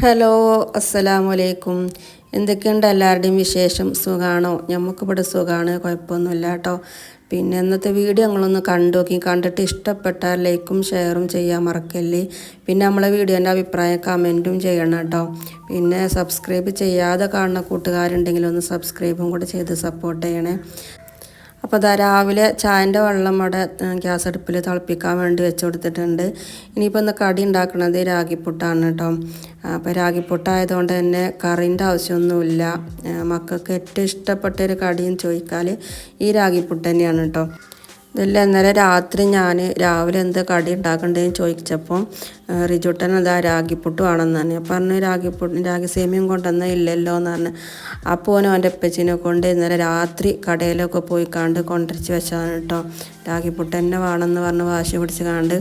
Hello അസ്സലാമു അലൈക്കും എന്തൊക്കെയുണ്ട് എല്ലാവരുടെയും വിശേഷം? സുഖമാണോ നമുക്കിവിടെ സുഖമാണ് കുഴപ്പമൊന്നുമില്ല കേട്ടോ പിന്നെ ഇന്നത്തെ വീഡിയോ ഞങ്ങളൊന്ന് കണ്ടു നോക്കി. കണ്ടിട്ട് ഇഷ്ടപ്പെട്ടാൽ ലൈക്കും ഷെയറും ചെയ്യാൻ മറക്കല്ലേ. പിന്നെ നമ്മളെ വീഡിയോന്റെ അഭിപ്രായം കമന്റും ചെയ്യണം കേട്ടോ പിന്നെ സബ്സ്ക്രൈബ് ചെയ്യാതെ കാണുന്ന കൂട്ടുകാരുണ്ടെങ്കിൽ ഒന്ന് സബ്സ്ക്രൈബും കൂടെ ചെയ്ത് സപ്പോർട്ട് ചെയ്യണേ. അപ്പോൾ അതാ രാവിലെ ചായന്റെ വെള്ളം അവിടെ ഗ്യാസ് അടുപ്പിൽ തിളപ്പിക്കാൻ വേണ്ടി വെച്ച് കൊടുത്തിട്ടുണ്ട്. ഇനിയിപ്പോൾ ഇന്ന് കടി ഉണ്ടാക്കുന്നത് രാഗിപ്പുട്ടാണ് കേട്ടോ. അപ്പോൾ രാഗിപ്പുട്ടായതുകൊണ്ട് തന്നെ കറിന്റെ ആവശ്യമൊന്നുമില്ല. മക്കൾക്ക് ഏറ്റവും ഇഷ്ടപ്പെട്ട ഒരു കടിയും ചോദിക്കാൽ ഈ രാഗിപ്പുട്ട് തന്നെയാണ് കേട്ടോ. ഇതെല്ലാം ഇന്നലെ രാത്രി ഞാൻ രാവിലെ എന്ത് കടി ഉണ്ടാക്കണ്ടേന്ന് ചോദിച്ചപ്പോൾ റിജുട്ടൻ അതാ രാഗിപ്പുട്ടു വേണമെന്ന് പറഞ്ഞു. പറഞ്ഞു രാഗിപ്പുട്ട് രാഗി സേമിയും കൊണ്ടുവന്നാൽ ഇല്ലല്ലോ എന്ന് പറഞ്ഞു. അപ്പോൾ ഓനും അവന്റെ അപ്പച്ചിനെ കൊണ്ട് ഇന്നലെ രാത്രി കടയിലൊക്കെ പോയി കണ്ട് കൊണ്ടുവച്ച് വെച്ചതാണ് കേട്ടോ. രാഗിപ്പുട്ട് തന്നെ വേണമെന്ന് പറഞ്ഞ് വാശി പിടിച്ച് കണ്ട്.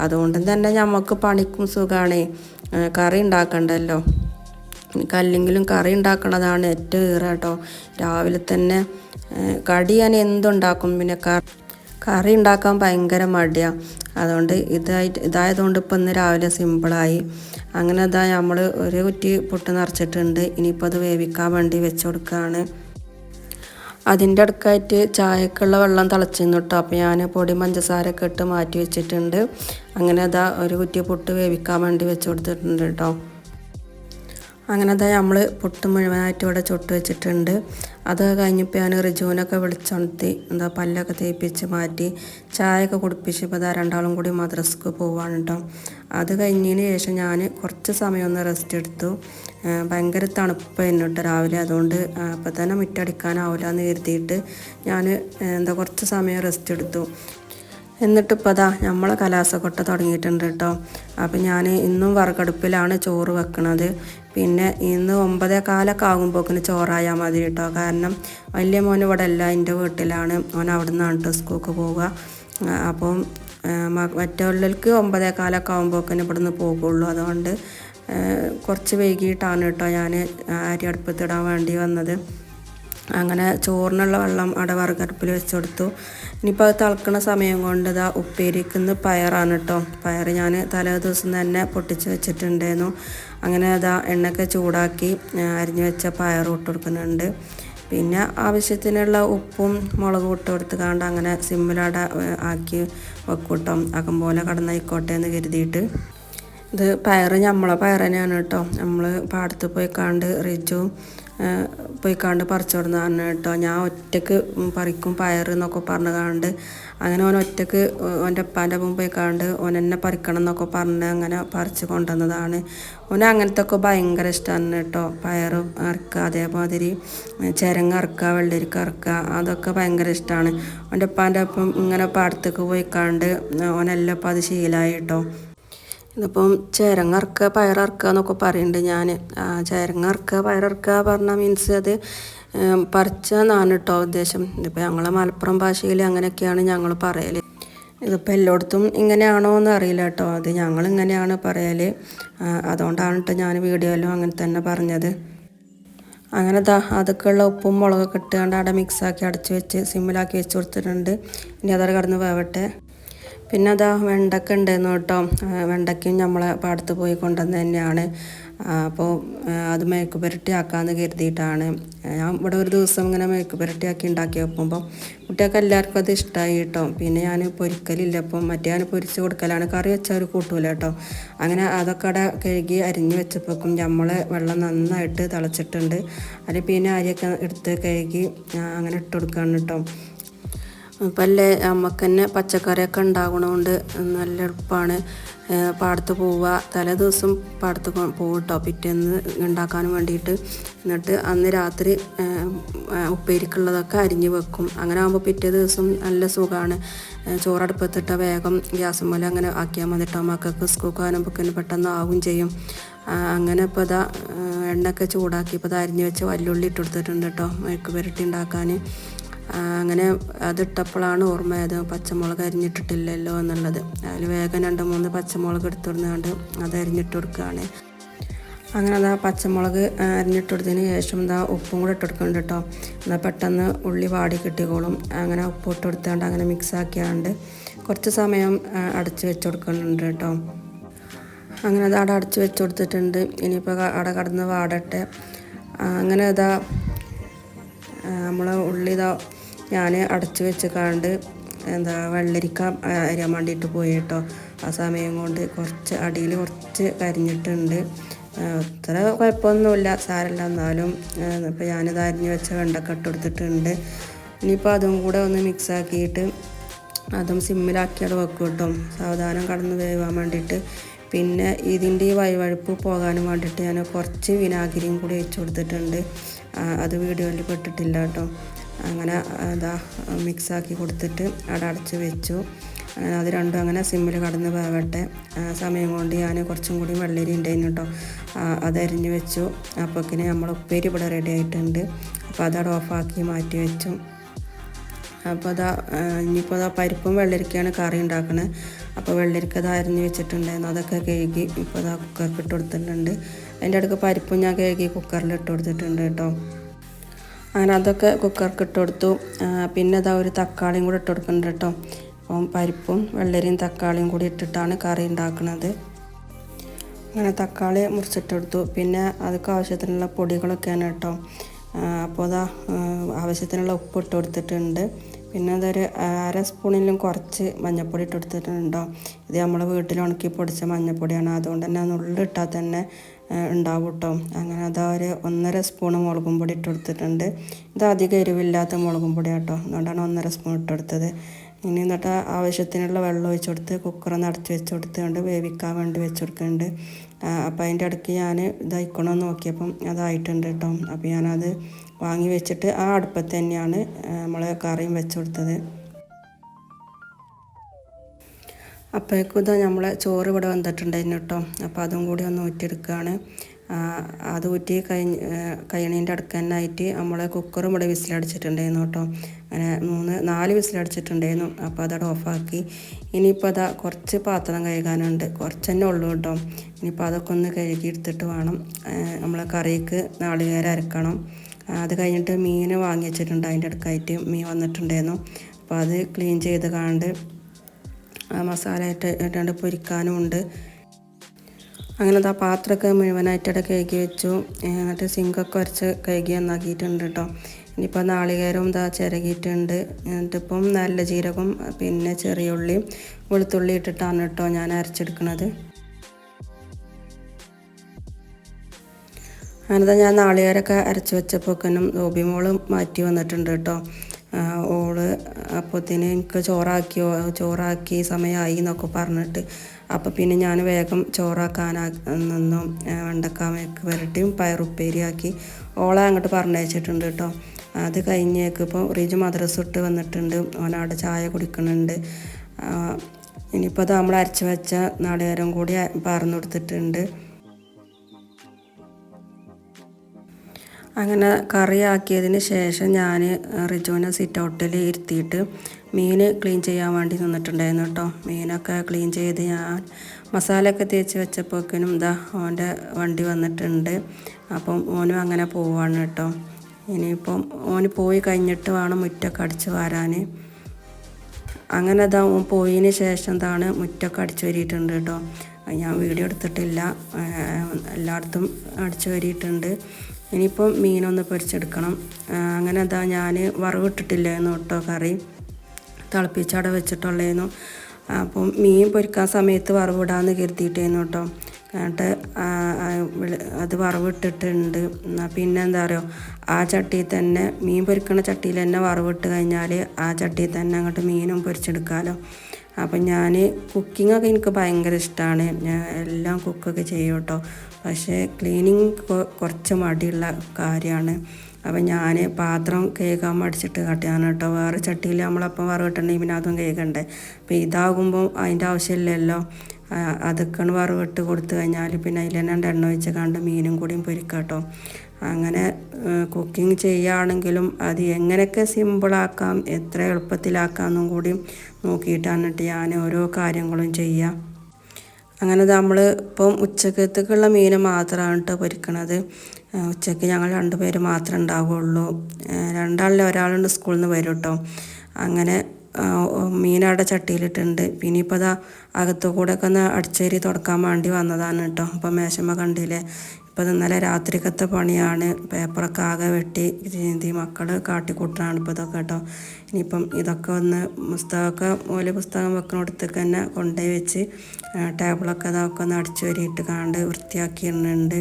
അതുകൊണ്ട് തന്നെ നമുക്ക് പണിക്കും സുഖമാണ് കറി ഉണ്ടാക്കണ്ടല്ലോ. കല്ലെങ്കിലും കറി ഉണ്ടാക്കണതാണ് ഏറ്റവും ഏറെ കേട്ടോ. രാവിലെ തന്നെ കടി ഞാൻ എന്തുണ്ടാക്കും പിന്നെ ക കറി ഉണ്ടാക്കാൻ ഭയങ്കര മടിയാണ് അതുകൊണ്ട് ഇതായിട്ട് ഇതായതുകൊണ്ട് ഇപ്പം ഇന്ന് രാവിലെ സിമ്പിളായി. അങ്ങനെ ഇതാ നമ്മൾ ഒരു കുറ്റി പുട്ട് നിറച്ചിട്ടുണ്ട്. ഇനിയിപ്പോൾ അത് വേവിക്കാൻ വേണ്ടി വെച്ച് കൊടുക്കുകയാണ് അതിന്റെ അടുക്കായിട്ട് ചായക്കുള്ള വെള്ളം തിളച്ചിരുന്നു കേട്ടോ അപ്പോൾ ഞാൻ പൊടി പഞ്ചസാരയൊക്കെ ഇട്ട് മാറ്റി വെച്ചിട്ടുണ്ട്. അങ്ങനെ അതാ ഒരു കുറ്റി പുട്ട് വേവിക്കാൻ വേണ്ടി വെച്ച് കൊടുത്തിട്ടുണ്ട് കേട്ടോ അങ്ങനെ അതായത് നമ്മൾ പുട്ട് മുഴുവനായിട്ട് ഇവിടെ ചുട്ട് വെച്ചിട്ടുണ്ട്. അത് കഴിഞ്ഞപ്പോൾ ഞാൻ റിജുവിനൊക്കെ വിളിച്ചുണർത്തി എന്താ പല്ലൊക്കെ തേപ്പിച്ച് മാറ്റി ചായയൊക്കെ കുടിപ്പിച്ച് ഇപ്പോൾ ഇതാ രണ്ടാളും കൂടി മദ്രസക്ക് പോവാണ് കേട്ടോ അത് കഴിഞ്ഞതിന് ശേഷം ഞാൻ കുറച്ച് സമയം ഒന്ന് റെസ്റ്റ് എടുത്തു. ഭയങ്കര തണുപ്പായിരുന്നു കേട്ടോ രാവിലെ. അതുകൊണ്ട് അപ്പോൾ തന്നെ മുറ്റടിക്കാനാവില്ല എന്ന് കരുതിയിട്ട് ഞാൻ എന്താ കുറച്ച് സമയം റെസ്റ്റ് എടുത്തു. എന്നിട്ട് എന്നിട്ടിപ്പോൾ അതാ നമ്മളെ കലാസക്കൊട്ട തുടങ്ങിയിട്ടുണ്ട് കേട്ടോ അപ്പം ഞാൻ ഇന്നും വറുകടുപ്പിലാണ് ചോറ് വെക്കണത്. പിന്നെ ഇന്ന് ഒമ്പതേ കാലൊക്കെ ആകുമ്പോക്കിന് ചോറായാൽ മതി കേട്ടോ കാരണം വലിയ മോൻ ഇവിടെ അല്ല എന്റെ വീട്ടിലാണ്. മോൻ അവിടെ നിന്നാണ് കേട്ടോ പോവുക. അപ്പം മറ്റുള്ളവർക്ക് ഒമ്പതേ കാലൊക്കെ ആകുമ്പോക്കിന് ഇവിടെ നിന്ന് പോകുള്ളൂ. അതുകൊണ്ട് കുറച്ച് വൈകിട്ടാണ് കേട്ടോ ഞാൻ അരി അടുപ്പത്തിടാൻ വേണ്ടി വന്നത്. അങ്ങനെ ചോറിനുള്ള വെള്ളം അവിടെ വറുകടുപ്പിൽ വെച്ച് കൊടുത്തു. ഇനിയിപ്പോൾ അത് തിളക്കണ സമയം കൊണ്ട് ഇതാ ഉപ്പേരിക്കുന്ന പയറാണ് കേട്ടോ പയർ ഞാൻ തലേ ദിവസം തന്നെ പൊട്ടിച്ച് വെച്ചിട്ടുണ്ടായിരുന്നു. അങ്ങനെ അതാ എണ്ണയൊക്കെ ചൂടാക്കി അരിഞ്ഞു വെച്ച പയർ ഇട്ട് കൊടുക്കുന്നുണ്ട്. പിന്നെ ആവശ്യത്തിനുള്ള ഉപ്പും മുളകും ഇട്ട് കൊടുത്ത് കാണ്ട് അങ്ങനെ സിമ്മിലട ആക്കി വെക്കൂട്ടോ അകം പോലെ കടന്നായിക്കോട്ടെ എന്ന് കരുതിയിട്ട്. ഇത് പയറ് നമ്മളെ പയർ തന്നെയാണ് കേട്ടോ നമ്മൾ പാടത്ത് പോയി കണ്ട് റിജു ആ, പോയി കാണ്ട് പറിച്ചോടുന്നതാണ് കേട്ടോ. ഞാൻ ഒറ്റയ്ക്ക് പറിക്കും പയർ എന്നൊക്കെ പറഞ്ഞു കാണ്ട് അങ്ങനെ ഓൻ ഒറ്റയ്ക്ക് ഓന്റെ അപ്പാന്റെ ഒപ്പം പോയി കാണ്ട് ഓൻ എന്നെ പറിക്കണം എന്നൊക്കെ പറഞ്ഞ് അങ്ങനെ പറിച്ച് കൊണ്ടുവന്നതാണ്. ഓന് അങ്ങനത്തെ ഒക്കെ ഭയങ്കര ഇഷ്ടമാണ് കേട്ടോ. പയർ അറക്കുക അതേമാതിരി ചിരങ്ങ അറക്കുക വെള്ളരിക്ക അറക്കുക അതൊക്കെ ഭയങ്കര ഇഷ്ടമാണ് ഓന്റെ അപ്പാന്റെ ഒപ്പം ഇങ്ങനെ പാടത്തേക്ക് പോയി കാണ്ട് ഓനെല്ലാം അപ്പം അത് ശീലമായി കേട്ടോ. ഇതിപ്പം ചേരങ്ങ ഇറക്കുക പയറിറക്കുക എന്നൊക്കെ പറയുന്നുണ്ട് ഞാൻ ചേരങ്ങ ഇറക്കുക പയറിറക്കുക പറഞ്ഞ മീൻസ് അത് പറിച്ച എന്നാണ് കേട്ടോ ഉദ്ദേശം. ഇതിപ്പോൾ ഞങ്ങളെ മലപ്പുറം ഭാഷയിൽ അങ്ങനെയൊക്കെയാണ് ഞങ്ങൾ പറയൽ ഇതിപ്പോൾ എല്ലായിടത്തും ഇങ്ങനെയാണോ എന്ന് അറിയില്ല കേട്ടോ അത് ഞങ്ങൾ ഇങ്ങനെയാണ് പറയൽ അതുകൊണ്ടാണ് കേട്ടോ ഞാൻ വീഡിയോയിലും അങ്ങനെ തന്നെ പറഞ്ഞത്. അങ്ങനെ ദാ അതൊക്കെയുള്ള ഉപ്പും മുളകൊക്കെ ഇട്ടുകൊണ്ട് അവിടെ മിക്സാക്കി അടച്ച് വെച്ച് സിമ്മിലാക്കി വെച്ച് കൊടുത്തിട്ടുണ്ട്. ഇനി അതൊക്കെ കടന്ന് വേവട്ടെ. പിന്നെ അതാ വെണ്ടക്ക ഉണ്ടായിരുന്നു കേട്ടോ. വെണ്ടക്കയും നമ്മളെ പാടത്ത് പോയി കൊണ്ടുവന്ന് തന്നെയാണ്. അപ്പോൾ അത് മേക്ക് പുരട്ടി ആക്കാമെന്ന് കരുതിയിട്ടാണ്. ഞാൻ ഇവിടെ ഒരു ദിവസം ഇങ്ങനെ മേക്ക് പുരട്ടി ആക്കി ഉണ്ടാക്കി വെക്കുമ്പോൾ കുട്ടികൾക്ക് എല്ലാവർക്കും അത് ഇഷ്ടമായി കേട്ടോ. പിന്നെ ഞാൻ പൊരിക്കലില്ല. അപ്പം മറ്റേ ഞാൻ പൊരിച്ച് കൊടുക്കലാണ്. കറി വെച്ചാൽ കൂട്ടൂല കേട്ടോ. അങ്ങനെ അതൊക്കെ അവിടെ കഴുകി അരിഞ്ഞ് വെച്ചപ്പോക്കും നമ്മളെ വെള്ളം നന്നായിട്ട് തിളച്ചിട്ടുണ്ട്. അതിൽ പിന്നെ അരിയൊക്കെ എടുത്ത് കഴുകി അങ്ങനെ ഇട്ട് കൊടുക്കുകയാണ് കേട്ടോ. അപ്പം അമ്മയ്ക്ക് തന്നെ പച്ചക്കറിയൊക്കെ ഉണ്ടാകണോണ്ട് നല്ല എളുപ്പമാണ് പാടത്ത് പോവുക തലേ ദിവസം പാടത്ത് പോകട്ടോ പോകും കേട്ടോ പിറ്റേന്ന് ഉണ്ടാക്കാൻ വേണ്ടിയിട്ട് എന്നിട്ട് അന്ന് രാത്രി ഉപ്പേരിക്കുള്ളതൊക്കെ അരിഞ്ഞ് വെക്കും. അങ്ങനെ ആകുമ്പോൾ പിറ്റേ ദിവസം നല്ല സുഖമാണ് ചോറടുപ്പത്തിട്ട വേഗം ഗ്യാസ് പോലെ അങ്ങനെ ആക്കിയാൽ മതി കേട്ടോ മക്കൾക്ക് സ്കൂൾ കാണുമ്പോൾ പെട്ടെന്ന് ആവും ചെയ്യും. അങ്ങനെ ഇപ്പോൾ ഇതാ എണ്ണയൊക്കെ ചൂടാക്കി ഇപ്പോൾ ഇത് അരിഞ്ഞ് വെച്ച് വല്ലുള്ളി ഇട്ട് കൊടുത്തിട്ടുണ്ട് കേട്ടോ മെഴുക്ക് പുരട്ടി ഉണ്ടാക്കാൻ അങ്ങനെ അതിട്ടപ്പോഴാണ് ഓർമ്മയത്. പച്ചമുളക് അരിഞ്ഞിട്ടിട്ടില്ലല്ലോ എന്നുള്ളത്. അതിൽ വേഗം രണ്ട് മൂന്ന് പച്ചമുളക് എടുത്തുകൊടുന്നുകൊണ്ട് അത് അരിഞ്ഞിട്ട് കൊടുക്കുകയാണ്. അങ്ങനെ അതാ പച്ചമുളക് അരിഞ്ഞിട്ട് കൊടുത്തതിന് ശേഷം എന്താ ഉപ്പും കൂടെ ഇട്ട് കൊടുക്കുന്നുണ്ട് കേട്ടോ എന്നാൽ പെട്ടെന്ന് ഉള്ളി വാടി കിട്ടിക്കോളും. അങ്ങനെ ഉപ്പ് ഇട്ട് കൊടുത്താണ്ട് അങ്ങനെ മിക്സ് ആക്കിയാണ്ട് കുറച്ച് സമയം അടച്ച് വെച്ച് കൊടുക്കുന്നുണ്ട് കേട്ടോ അങ്ങനെ അത് അവിടെ അടച്ച് വെച്ച് കൊടുത്തിട്ടുണ്ട് ഇനിയിപ്പോൾ അവിടെ കടന്ന് വാടട്ടെ. അങ്ങനെ അതാ നമ്മൾ ഉള്ളി ഇതാ ഞാൻ അടച്ചു വെച്ച് കാണ്ട് എന്താ വെള്ളരിക്ക അരിയാൻ വേണ്ടിയിട്ട് പോയി കേട്ടോ. ആ സമയം കൊണ്ട് കുറച്ച് അടിയിൽ കുറച്ച് കരിഞ്ഞിട്ടുണ്ട്. അത്ര കുഴപ്പമൊന്നുമില്ല സാരമില്ല. എന്നാലും ഇപ്പോൾ ഞാനിത് അരിഞ്ഞ് വെച്ച വെണ്ടക്ക ഇട്ട് കൊടുത്തിട്ടുണ്ട്. ഇനിയിപ്പോൾ അതും കൂടെ ഒന്ന് മിക്സ് ആക്കിയിട്ട് അതും സിമ്മിലാക്കിയത് വെക്കും കേട്ടോ. സാവധാനം കടന്ന് വേവാൻ വേണ്ടിയിട്ട്. പിന്നെ ഇതിന്റെ ഈ വഴിവഴുപ്പ് പോകാനും വേണ്ടിയിട്ട് ഞാൻ കുറച്ച് വിനാഗിരിയും കൂടി വെച്ച് കൊടുത്തിട്ടുണ്ട്. അത് വീഡിയോയിൽ പെട്ടിട്ടില്ല കേട്ടോ. അങ്ങനെ അതാ മിക്സാക്കി കൊടുത്തിട്ട് അവിടെ അടച്ച് വെച്ചു. അങ്ങനെ അത് രണ്ടും അങ്ങനെ സിമ്മിൽ കടന്ന് വേവട്ടെ സമയം കൊണ്ട് ഞാൻ കുറച്ചും കൂടി വെള്ളരി ഉണ്ടായിരുന്നു കേട്ടോ. അതരിഞ്ഞ് വെച്ചു. അപ്പോഴേക്കിന് നമ്മൾ ഉപ്പേരി ഇവിടെ റെഡി ആയിട്ടുണ്ട്. അപ്പോൾ അതവിടെ ഓഫാക്കി മാറ്റി വെച്ചു. അപ്പോൾ അതാ ഇനിയിപ്പോൾ അതാ പരിപ്പും വെള്ളരിക്കയാണ് കറി ഉണ്ടാക്കുന്നത് അപ്പോൾ വെള്ളരിക്ക അത് അരിഞ്ഞ് വെച്ചിട്ടുണ്ടായിരുന്നു. അതൊക്കെ കഴുകി ഇപ്പോൾ അതാ കുക്കർക്ക് ഇട്ട് കൊടുത്തിട്ടുണ്ട്. അതിന്റെ അടുക്ക് പരിപ്പും ഞാൻ കഴുകി കുക്കറിൽ ഇട്ട് കൊടുത്തിട്ടുണ്ട് കേട്ടോ. അങ്ങനെ അതൊക്കെ കുക്കർക്ക് ഇട്ട് കൊടുത്തു. പിന്നെ അതാ ഒരു തക്കാളിയും കൂടി ഇട്ട് കൊടുക്കുന്നുണ്ട് കേട്ടോ. അപ്പം പരിപ്പും വെള്ളരിയും തക്കാളിയും കൂടി ഇട്ടിട്ടാണ് കറി ഉണ്ടാക്കുന്നത്. അങ്ങനെ തക്കാളി മുറിച്ചിട്ട് കൊടുത്തു. പിന്നെ അതൊക്കെ ആവശ്യത്തിനുള്ള പൊടികളൊക്കെയാണ് കേട്ടോ. അപ്പോൾ അതാ ആവശ്യത്തിനുള്ള ഉപ്പ് ഇട്ട് കൊടുത്തിട്ടുണ്ട്. പിന്നെ അതൊരു അര സ്പൂണിലും കുറച്ച് മഞ്ഞൾപ്പൊടി ഇട്ട് കൊടുത്തിട്ടുണ്ടോ ഇത് നമ്മൾ വീട്ടിൽ ഉണക്കി പൊടിച്ച മഞ്ഞൾപ്പൊടിയാണ്. അതുകൊണ്ട് തന്നെ നുള്ളിട്ടാൽ തന്നെ ഉണ്ടാവും കേട്ടോ അങ്ങനെ അതാ ഒരു ഒന്നര സ്പൂൺ മുളകും പൊടി ഇട്ട് കൊടുത്തിട്ടുണ്ട്. ഇത് അധികം എരിവില്ലാത്ത മുളകും പൊടി കേട്ടോ അതുകൊണ്ടാണ് ഒന്നര സ്പൂൺ ഇട്ടെടുത്തത് ഇനി എന്നിട്ട് ആവശ്യത്തിനുള്ള വെള്ളം ഒഴിച്ച് കൊടുത്ത് കുക്കറൊന്ന് അടച്ച് വെച്ച് കൊടുത്തുകൊണ്ട് വേവിക്കാൻ വേണ്ടി വെച്ച് കൊടുക്കുന്നുണ്ട്. അപ്പോൾ അതിന്റെ ഇടയ്ക്ക് ഞാൻ ഇതായിക്കണമെന്ന് നോക്കിയപ്പം അതായിട്ടുണ്ട് കേട്ടോ. അപ്പോൾ ഞാനത് വാങ്ങി വെച്ചിട്ട് ആ അടുപ്പത്ത് തന്നെയാണ് നമ്മൾ കറിയും വെച്ച് കൊടുത്തത്. അപ്പോഴേക്കും ഇതാ നമ്മളെ ചോറ് ഇവിടെ വന്നിട്ടുണ്ടായിരുന്നു കേട്ടോ. അപ്പോൾ അതും കൂടി ഒന്ന് ഊറ്റിയെടുക്കുകയാണ് അത് ഊറ്റി കഴിഞ്ഞ് കഴിയണേന്റെ അടുക്ക് തന്നെ ആയിട്ട് നമ്മളെ കുക്കറും ഇവിടെ വിസിലടിച്ചിട്ടുണ്ടായിരുന്നു കേട്ടോ. അങ്ങനെ മൂന്ന് നാല് വിസിലടിച്ചിട്ടുണ്ടായിരുന്നു. അപ്പോൾ അതവിടെ ഓഫാക്കി. ഇനിയിപ്പോൾ അതാ കുറച്ച് പാത്രം കഴുകാനുണ്ട്. കുറച്ച് തന്നെ ഉള്ളൂ കേട്ടോ. ഇനിയിപ്പോൾ അതൊക്കെ ഒന്ന് കഴുകിയെടുത്തിട്ട് വേണം. നമ്മളെ കറിക്ക് നാളികേരം അരക്കണം. അത് കഴിഞ്ഞിട്ട് മീൻ വാങ്ങി വെച്ചിട്ടുണ്ട് അതിന്റെ അടുക്കായിട്ട്. മീൻ വന്നിട്ടുണ്ടായിരുന്നു. അപ്പോൾ അത് ക്ലീൻ ചെയ്ത് കാണ്ട് മസാല ഇട്ട് ഇട്ടാണ്ട് പൊരിക്കാനും ഉണ്ട്. അങ്ങനെ ആ പാത്രമൊക്കെ മുഴുവനായിട്ട് അവിടെ കഴുകി വെച്ചു. എന്നിട്ട് സിങ്കൊക്കെ കുറച്ച് കഴുകി നന്നാക്കിയിട്ടുണ്ട് കേട്ടോ. ഇനിയിപ്പോൾ നാളികേരവും ഇതാ ചിരകിയിട്ടുണ്ട്. എന്നിട്ടിപ്പം നല്ല ജീരകം പിന്നെ ചെറിയ ഉള്ളിയും വെളുത്തുള്ളി ഇട്ടിട്ടാണ് കേട്ടോ ഞാൻ അരച്ചെടുക്കുന്നത് അങ്ങനത്തെ ഞാൻ നാളികേരമൊക്കെ അരച്ച് വെച്ചപ്പോക്കനും ഗോപിമോൾ മാറ്റി വന്നിട്ടുണ്ട് കേട്ടോ. ഓൾ അപ്പോഴത്തേന് എനിക്ക് ചോറാക്കിയോ ചോറാക്കി സമയമായി എന്നൊക്കെ പറഞ്ഞിട്ട് അപ്പോൾ പിന്നെ ഞാൻ വേഗം ചോറാക്കാനാ നിന്നും വെണ്ടക്കാമയൊക്കെ വരട്ടിയും പയറുപ്പേരിയാക്കി ഓളെ അങ്ങോട്ട് പറഞ്ഞയച്ചിട്ടുണ്ട് കേട്ടോ അത് കഴിഞ്ഞേക്ക് ഇപ്പോൾ റിജു മദ്രസ് ഇട്ട് വന്നിട്ടുണ്ട്. ഓനവിടെ ചായ കുടിക്കുന്നുണ്ട്. ഇനിയിപ്പോൾ അത് നമ്മൾ അരച്ച് വെച്ച നാളികേരം കൂടി പറഞ്ഞു കൊടുത്തിട്ടുണ്ട്. അങ്ങനെ കറിയാക്കിയതിന് ശേഷം ഞാൻ റിജുവിനെ സിറ്റ് ഔട്ടിൽ ഇരുത്തിയിട്ട് മീൻ ക്ലീൻ ചെയ്യാൻ വേണ്ടി നിന്നിട്ടുണ്ടായിരുന്നു കേട്ടോ മീനൊക്കെ ക്ലീൻ ചെയ്ത് ഞാൻ മസാലയൊക്കെ തേച്ച് വെച്ചപ്പോക്കിനും ഇതാ ഓന്റെ വണ്ടി വന്നിട്ടുണ്ട്. അപ്പം ഓനും അങ്ങനെ പോവാണ് കേട്ടോ ഇനിയിപ്പം ഓന് പോയി കഴിഞ്ഞിട്ട് വേണം മുറ്റൊക്കെ അടിച്ച് വാരാൻ അങ്ങനെ അതാ ഓൻ പോയതിന് ശേഷം എന്താണ് മുറ്റൊക്കെ അടിച്ചു വരിയിട്ടുണ്ട് കേട്ടോ ഞാൻ വീഡിയോ എടുത്തിട്ടില്ല. എല്ലായിടത്തും അടിച്ചു വരിയിട്ടുണ്ട്. ഇനിയിപ്പം മീനൊന്ന് പൊരിച്ചെടുക്കണം. അങ്ങനെ അതാ ഞാൻ വറവിട്ടിട്ടില്ലായിരുന്നു കേട്ടോ കറി. തിളപ്പിച്ചവിടെ വെച്ചിട്ടുള്ളായിരുന്നു അപ്പം മീൻ പൊരിക്കാൻ സമയത്ത് വറവിടാന്ന് കരുതിയിട്ടായിരുന്നു കേട്ടോ എന്നിട്ട് അത് വറവിട്ടിട്ടുണ്ട്. പിന്നെ എന്താ പറയുക ആ ചട്ടിയിൽ തന്നെ മീൻ പൊരിക്കണ ചട്ടിയിൽ തന്നെ വറവിട്ട് കഴിഞ്ഞാൽ ആ ചട്ടിയിൽ തന്നെ അങ്ങോട്ട് മീനും പൊരിച്ചെടുക്കാമല്ലോ അപ്പം ഞാൻ കുക്കിങ്ങൊക്കെ എനിക്ക് ഭയങ്കര ഇഷ്ടമാണ് ഞാൻ എല്ലാം കുക്കൊക്കെ ചെയ്യും കേട്ടോ പക്ഷേ ക്ലീനിങ് കുറച്ച് മടിയുള്ള കാര്യമാണ്. അപ്പം ഞാൻ പാത്രം കേൾക്കാൻ മടിച്ചിട്ട് കട്ടിയാണ് കേട്ടോ. വേറെ ചട്ടിയിൽ നമ്മളപ്പം വറവിട്ടുണ്ടെങ്കിൽ പിന്നെ അതും കേൾക്കണ്ടേ അപ്പം ഇതാകുമ്പോൾ അതിന്റെ ആവശ്യമില്ലല്ലോ. അതൊക്കെയാണ് വറവിട്ട് കൊടുത്തു കഴിഞ്ഞാൽ പിന്നെ അതിൽ തന്നെ എണ്ണ ഒഴിച്ച് കണ്ട് മീനും കൂടിയും പൊരിക്കാം കേട്ടോ. അങ്ങനെ കുക്കിംഗ് ചെയ്യുകയാണെങ്കിലും അത് എങ്ങനെയൊക്കെ സിമ്പിളാക്കാം എത്ര എളുപ്പത്തിലാക്കാമെന്നും കൂടി നോക്കിയിട്ടാണ് ഞാൻ ഓരോ കാര്യങ്ങളും ചെയ്യുക. അങ്ങനെ നമ്മൾ ഇപ്പം ഉച്ചക്കത്തേക്കുള്ള മീൻ മാത്രമാണ് കേട്ടോ പൊരിക്കണത്. ഉച്ചയ്ക്ക് ഞങ്ങൾ രണ്ടുപേര് മാത്രമേ ഉണ്ടാവുകയുള്ളൂ രണ്ടാളിൽ ഒരാളുണ്ട് സ്കൂളിൽ നിന്ന് വരും കേട്ടോ അങ്ങനെ മീനവിടെ ചട്ടിയിലിട്ടുണ്ട് പിന്നെ ഇപ്പോൾ അതാ അകത്തു കൂടെ ഒക്കെ ഒന്ന് അടിച്ചേരി തുടക്കാൻ വേണ്ടി വന്നതാണ് കേട്ടോ അപ്പോൾ മേശമ്മ കണ്ടില്ലേ? ഇപ്പോൾ ഇന്നലെ രാത്രിക്കത്തെ പണിയാണ്. പേപ്പറൊക്കെ ആകെ വെട്ടി. ചീന്തി മക്കൾ കാട്ടിക്കൂട്ടാണ് ഇപ്പോൾ ഇതൊക്കെ കേട്ടോ. ഇനിയിപ്പം ഇതൊക്കെ ഒന്ന് പുസ്തകമൊക്കെ ഓല പുസ്തകം വെക്കുന്നിടത്തേക്ക് തന്നെ കൊണ്ടുപോയി വെച്ച് ടേബിളൊക്കെ ഇതൊക്കെ ഒന്ന് അടിച്ചു വരിയിട്ട് കാണ്ട് വൃത്തിയാക്കിയിട്ടുണ്ട്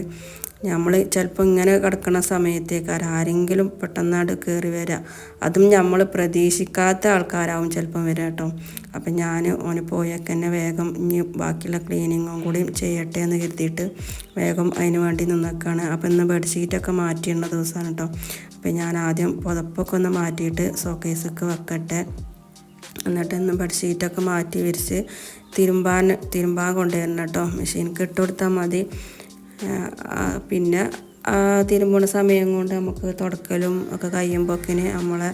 നമ്മൾ ചിലപ്പോൾ ഇങ്ങനെ കിടക്കുന്ന സമയത്തേക്കാർ ആരെങ്കിലും പെട്ടെന്നാട് കയറി വരിക അതും നമ്മൾ പ്രതീക്ഷിക്കാത്ത ആൾക്കാരാവും ചിലപ്പം വരിക കേട്ടോ അപ്പം ഞാൻ ഓന് പോയൊക്കെ തന്നെ വേഗം ഇനി ബാക്കിയുള്ള ക്ലീനിങ്ങും കൂടി ചെയ്യട്ടെ എന്ന് കരുതിയിട്ട് വേഗം അതിന് വേണ്ടി നിന്നൊക്കെയാണ് അപ്പം ഇന്ന് ബെഡ്ഷീറ്റൊക്കെ മാറ്റിയുള്ള ദിവസമാണ് കേട്ടോ അപ്പം ഞാൻ ആദ്യം പുതപ്പൊക്കെ ഒന്ന് മാറ്റിയിട്ട് സോക്കേസൊക്കെ വെക്കട്ടെ. എന്നിട്ട് ഇന്ന് ബെഡ്ഷീറ്റൊക്കെ മാറ്റി വിരിച്ച് തിരുമ്പാൻ തിരുമ്പാൻ കൊണ്ടുവരണം കേട്ടോ മെഷീൻ ഇട്ട് മതി. പിന്നെ തിരുമ്പണ സമയം കൊണ്ട് നമുക്ക് തുടക്കലും ഒക്കെ കഴിയുമ്പോക്കിന് നമ്മളെ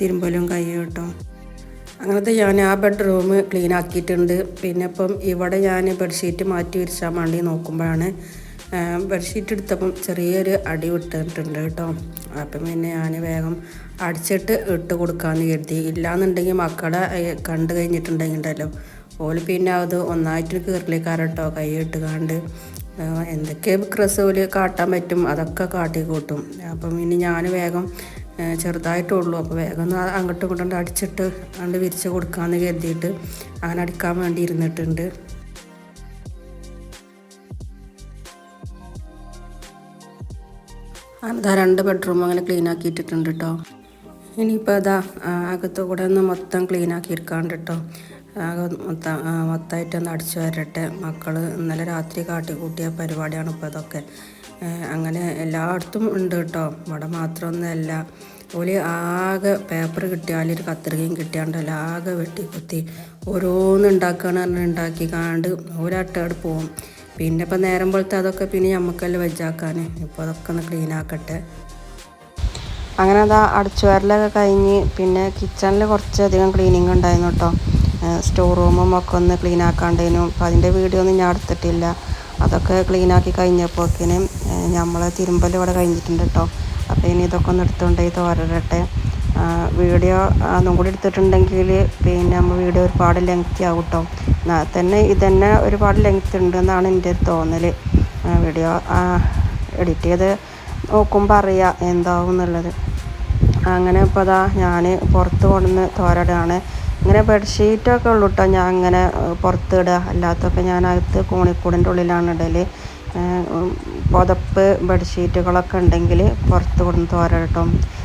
തിരുമ്പലും കഴിയും അങ്ങനത്തെ ഞാൻ ആ ബെഡ്റൂം ക്ലീൻ ആക്കിയിട്ടുണ്ട്. പിന്നെ ഇപ്പം ഇവിടെ ഞാൻ ബെഡ്ഷീറ്റ് മാറ്റി വിരിച്ചാൽ വേണ്ടി നോക്കുമ്പോഴാണ് ബെഡ്ഷീറ്റ് എടുത്തപ്പം ചെറിയൊരു അടി വിട്ടിട്ടുണ്ട് കേട്ടോ. അപ്പം പിന്നെ ഞാൻ വേഗം അടിച്ചിട്ട് ഇട്ട് കൊടുക്കാമെന്ന് കരുതി. ഇല്ലാന്നുണ്ടെങ്കിൽ മക്കളെ കണ്ടു കഴിഞ്ഞിട്ടുണ്ടെങ്കിൽ ഉണ്ടല്ലോ ഓൽ പിന്നെ അത് ഒന്നായിട്ട് കീറലേക്കാരട്ടോ കൈ ഇട്ട് കണ്ട് എന്തൊക്കെ ക്രസോൽ കാട്ടാൻ പറ്റും അതൊക്കെ കാട്ടി കൂട്ടും. അപ്പം ഇനി ഞാൻ വേഗം ചെറുതായിട്ടുള്ളൂ. അപ്പോൾ വേഗം ഒന്ന് അങ്ങോട്ടും ഇങ്ങോട്ടും അടിച്ചിട്ട് അണ്ട് വിരിച്ച് കൊടുക്കാമെന്ന് കരുതിയിട്ട് അങ്ങനെ അടിക്കാൻ വേണ്ടി ഇരുന്നിട്ടുണ്ട്. അതാ രണ്ട് ബെഡ്റൂം അങ്ങനെ ക്ലീൻ ആക്കിയിട്ടിട്ടുണ്ട് കേട്ടോ ഇനിയിപ്പോൾ അതാ അകത്തു കൂടെ ഒന്ന് മൊത്തം ക്ലീൻ ആക്കി എടുക്കാണ്ട് കേട്ടോ മൊത്തം മൊത്തമായിട്ടൊന്ന് അടിച്ചു വരട്ടെ. മക്കൾ ഇന്നലെ രാത്രി കാട്ടി കാട്ടിക്കൂട്ടിയ പരിപാടിയാണ് ഇപ്പോൾ ഇതൊക്കെ. അങ്ങനെ എല്ലായിടത്തും ഉണ്ട് കേട്ടോ. ഇവിടെ മാത്രമൊന്നുമല്ല. ഓൽ ആകെ പേപ്പർ കിട്ടിയാൽ ഒരു കത്രികയും കിട്ടിയാണ്ടല്ല ആകെ വെട്ടി കുത്തി ഓരോന്ന് ഉണ്ടാക്കുകയാണ് പറഞ്ഞാൽ ഉണ്ടാക്കി കാണ്ട് ഒരട്ടോട് പോവും. പിന്നെ ഇപ്പം നേരം പോലത്തെ അതൊക്കെ പിന്നെ നമുക്കല്ല വെജാക്കാൻ ഇപ്പോൾ അതൊക്കെ ഒന്ന് ക്ലീൻ ആക്കട്ടെ. അങ്ങനെ അതാ അടച്ചുവരലൊക്കെ കഴിഞ്ഞ് പിന്നെ കിച്ചണിൽ കുറച്ചധികം ക്ലീനിങ് ഉണ്ടായിരുന്നു കേട്ടോ. സ്റ്റോർ റൂമും ഒക്കെ ഒന്ന് ക്ലീൻ ആക്കാണ്ടേനും. അപ്പം അതിന്റെ വീഡിയോ ഒന്നും ഞാൻ എടുത്തിട്ടില്ല. അതൊക്കെ ക്ലീൻ ആക്കി കഴിഞ്ഞപ്പോഴേക്കിനും നമ്മൾ തിരുമ്പൽ ഇവിടെ കഴിഞ്ഞിട്ടുണ്ട് കേട്ടോ അപ്പോൾ ഇനി ഇതൊക്കെ ഒന്ന് എടുത്തുകൊണ്ടേ തോരട്ടെ. വീഡിയോ അതും കൂടി എടുത്തിട്ടുണ്ടെങ്കിൽ പിന്നെ നമ്മൾ വീഡിയോ ഒരുപാട് ലെങ്ത്തി ആവും കേട്ടോ തന്നെ ഇതന്നെ ഒരുപാട് ലെങ്ത് ഉണ്ട് എന്നാണ് എന്റെ ഒരു തോന്നൽ വീഡിയോ എഡിറ്റ് ചെയ്ത് നോക്കുമ്പോൾ അറിയാം എന്താവും എന്നുള്ളത് അങ്ങനെ ഇപ്പോൾ അതാ ഞാൻ പുറത്ത് കൊണ്ടുവന്ന് തോരടാണ്. ഇങ്ങനെ ബെഡ്ഷീറ്റൊക്കെ ഉള്ളു കേട്ടോ ഞാൻ അങ്ങനെ പുറത്തിടുക. അല്ലാത്തൊക്കെ ഞാൻ അകത്ത് കോണിക്കൂടിന്റെ ഉള്ളിലാണ് ഇടൽ പുതപ്പ് ബെഡ്ഷീറ്റുകളൊക്കെ ഉണ്ടെങ്കിൽ പുറത്ത് കൊടുന്ന്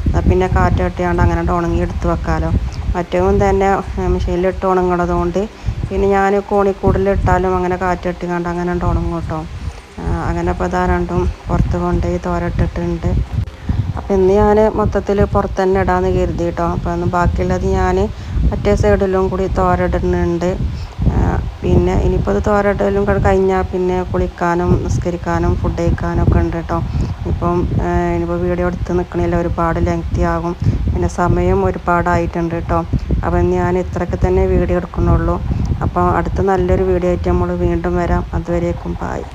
എന്നാൽ പിന്നെ കാറ്റ് കെട്ടിയാണ്ട് അങ്ങനെ ഉണങ്ങി എടുത്ത് വെക്കാമല്ലോ മറ്റവും തന്നെ മെഷീനിലിട്ട് ഉണങ്ങണത് കൊണ്ട് പിന്നെ ഞാൻ കോണിക്കൂടിലിട്ടാലും അങ്ങനെ കാറ്റ് കെട്ടിക്കാണ്ട് അങ്ങനെ ഉണങ്ങും കേട്ടോ അങ്ങനെ ഇപ്പോൾ പുറത്ത് കൊണ്ടുപോയി തോരട്ടിട്ടുണ്ട്. ഇന്ന് ഞാൻ മൊത്തത്തിൽ പുറത്ത് തന്നെ ഇടാമെന്ന് കരുതി കേട്ടോ അപ്പോൾ ഒന്ന് ബാക്കിയുള്ളത് ഞാൻ മറ്റേ സൈഡിലും കൂടി തോരടുന്നുണ്ട് പിന്നെ ഇനിയിപ്പോൾ അത് തോരടലും കഴിഞ്ഞാൽ പിന്നെ കുളിക്കാനും നിസ്കരിക്കാനും ഫുഡ് കഴിക്കാനും ഒക്കെ ഉണ്ട് കേട്ടോ ഇപ്പം ഇനിയിപ്പോൾ വീഡിയോ എടുത്ത് നിൽക്കണില്ല ഒരുപാട് ലെങ്തി ആകും. പിന്നെ സമയം ഒരുപാടായിട്ടുണ്ട് കേട്ടോ അപ്പം ഞാൻ ഇത്രയൊക്കെ തന്നെ വീഡിയോ എടുക്കുന്നുള്ളൂ. അപ്പോൾ അടുത്ത നല്ലൊരു വീഡിയോ ആയിട്ട് നമ്മൾ വീണ്ടും വരാം. അതുവരേക്കും ബായ്